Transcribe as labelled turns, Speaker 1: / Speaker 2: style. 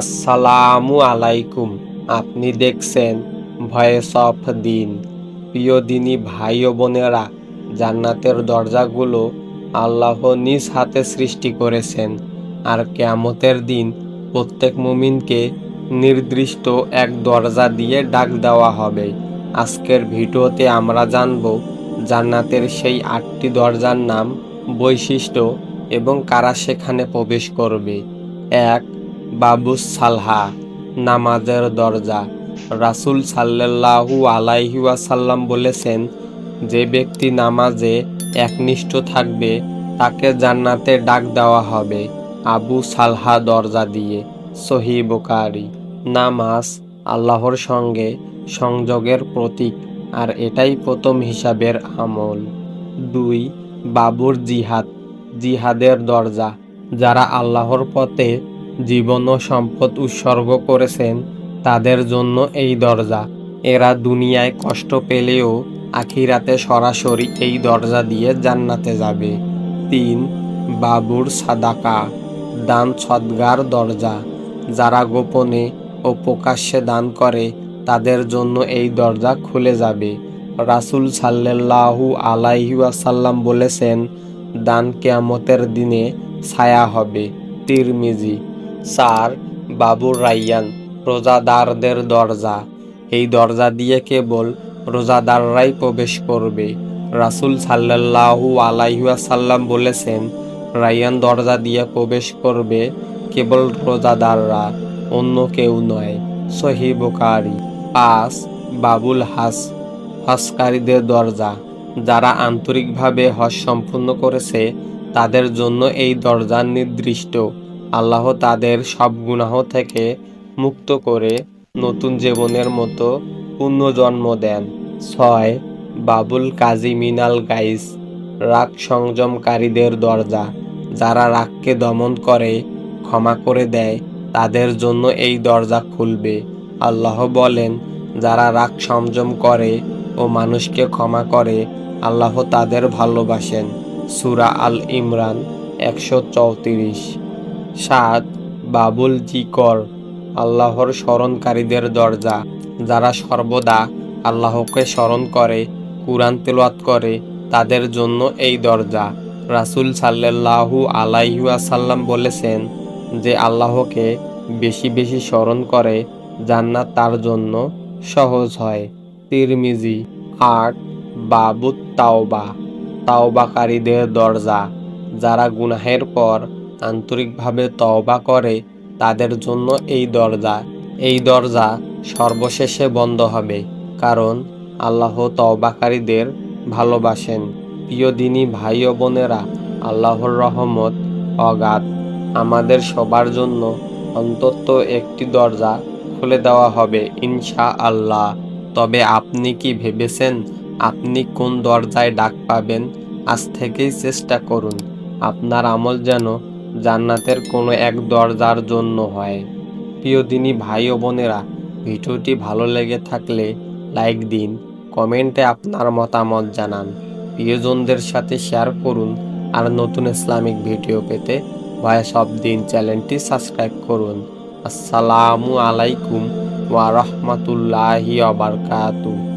Speaker 1: আসসালামু আলাইকুম। আপনি দেখছেন ভয়েস অফ দিন। প্রিয় দিনী ভাই ও বোনেরা, জান্নাতের দরজাগুলো আল্লাহ নিজ হাতে সৃষ্টি করেছেন আর কেয়ামতের দিন প্রত্যেক মুমিনকে নির্দিষ্ট এক দরজা দিয়ে ডাক দেওয়া হবে। আজকের ভিডিওতে আমরা জানব জান্নাতের সেই আটটি দরজার নাম, বৈশিষ্ট্য এবং কারা সেখানে প্রবেশ করবে। এক বাবুস সালহা, নামাজের দরজা। রাসুল সাল্লাল্লাহু আলাইহি ওয়াসাল্লাম বলেছেন, যে ব্যক্তি নামাজে একনিষ্ঠ থাকবে, তাকে জান্নাতে ডাক দেওয়া হবে। আবু সালহা দরজা দিয়ে, সহি বোকারি নামাজ আল্লাহর সঙ্গে সংযোগের প্রতীক, আর এটাই প্রথম হিসাবের আমল। দুই, বাবুর জিহাদ। জিহাদের দরজা। যারা আল্লাহর পথে জীবন ও সম্পদ উৎসর্গ করেছেন তাদের জন্য এই দরজা। এরা দুনিয়ায় কষ্ট পেলেও আখিরাতে সরাসরি এই দরজা দিয়ে জান্নাতে যাবে। তিন, বাবুর সাদাকা, দান সদ্গার দরজা। যারা গোপনে ও প্রকাশ্যে দান করে, তাদের জন্য এই দরজা খুলে যাবে। রাসুল সাল্লাল্লাহু আলাইহি ওয়াসাল্লাম বলেছেন, দান কেয়ামতের দিনে ছায়া হবে। তিরমিজি চার বাবুর রাইয়ান রোজাদারদের দরজা। এই দরজা দিয়ে কেবল রোজাদাররাই প্রবেশ করবে। রাসুল সাল্লাল্লাহু আলাইহাসাল্লাম বলেছেন রাইয়ান দরজা দিয়ে প্রবেশ করবে কেবল রোজাদাররা, অন্য কেউ নয়। সহি বোকারি পাঁচ, বাবুল হাস, হজকারীদের দরজা। যারা আন্তরিকভাবে হজ সম্পূর্ণ করেছে, তাদের জন্য এই দরজা নির্দিষ্ট। আল্লাহ তাদের সব গুনাহ থেকে মুক্ত করে নতুন জীবনের মতো পুনর্জন্ম দেন। ছয়, বাবুল কাজী মিনাল গাইস, রাগ সংযমকারীদের দরজা। যারা রাগকে দমন করে, ক্ষমা করে দেয়, তাদের জন্য এই দরজা খুলবে। আল্লাহ বলেন, যারা রাগ সংযম করে ও মানুষকে ক্ষমা করে, আল্লাহ তাদের ভালোবাসেন। সুরা আল ইমরান একশো চৌত্রিশ। সাত বাবুল, জিকর, আল্লাহর স্মরণকারীদের দরজা। যারা সর্বদা আল্লাহকে স্মরণ করে, কুরআন তেলাওয়াত করে, তাদের জন্য এই দরজা। রাসুল সাল্লাল্লাহু আলাইহাসাল্লাম বলেছেন যে, আল্লাহকে বেশি বেশি স্মরণ করে, জান্নাত তার জন্য সহজ হয়। তিরমিজি আট, বাবুত তাওবা। তাওবাকারীদের দরজা। যারা গুনাহের পর আন্তরিকভাবে তওবা করে তাদের জন্য এই দরজা। এই দরজা সর্বশেষে বন্ধ হবে, কারণ আল্লাহ তওবাকারীদের ভালোবাসেন। প্রিয় দিনী ভাই ও বোনেরা, আল্লাহর রহমত অগাধ। আমাদের সবার জন্য অন্তত একটি দরজা খুলে দেওয়া হবে ইনশা আল্লাহ তবে আপনি কি ভেবেছেন আপনি কোন দরজায় ডাক পাবেন? আজ থেকেই চেষ্টা করুন। আপনার আমল যেন জান্নাতের কোনো এক দরজার জন্য হয়। প্রিয় দিনী ভাই ও বোনেরা, ভিডিওটি ভালো লেগে থাকলে লাইক দিন, কমেন্টে আপনার মতামত জানান। প্রিয়জনদের সাথে শেয়ার করুন আর নতুন ইসলামিক ভিডিও পেতে ভয়েস অফ দিন চ্যানেলটি সাবস্ক্রাইব করুন। আসসালামু আলাইকুম ওয়া বারাকাতুহু।